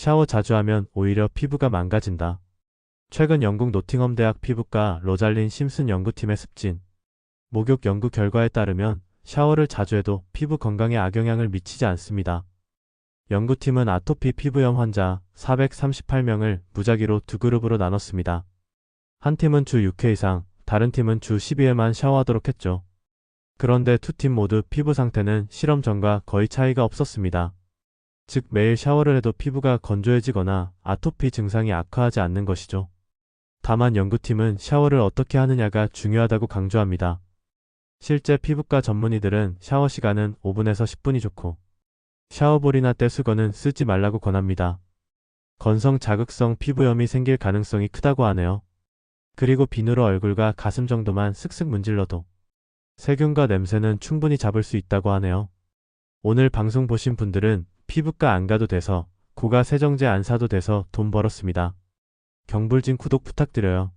샤워 자주 하면 오히려 피부가 망가진다. 최근 영국 노팅엄 대학 피부과 로잘린 심슨 연구팀의 습진, 목욕 연구 결과에 따르면 샤워를 자주 해도 피부 건강에 악영향을 미치지 않습니다. 연구팀은 아토피 피부염 환자 438명을 무작위로 두 그룹으로 나눴습니다. 한 팀은 주 6회 이상, 다른 팀은 주 12회만 샤워하도록 했죠. 그런데 두 팀 모두 피부 상태는 실험 전과 거의 차이가 없었습니다. 즉 매일 샤워를 해도 피부가 건조해지거나 아토피 증상이 악화하지 않는 것이죠. 다만 연구팀은 샤워를 어떻게 하느냐가 중요하다고 강조합니다. 실제 피부과 전문의들은 샤워 시간은 5분에서 10분이 좋고 샤워볼이나 떼수건은 쓰지 말라고 권합니다. 건성 자극성 피부염이 생길 가능성이 크다고 하네요. 그리고 비누로 얼굴과 가슴 정도만 슥슥 문질러도 세균과 냄새는 충분히 잡을 수 있다고 하네요. 오늘 방송 보신 분들은 피부과 안 가도 돼서 고가 세정제 안 사도 돼서 돈 벌었습니다. 경불진 구독 부탁드려요.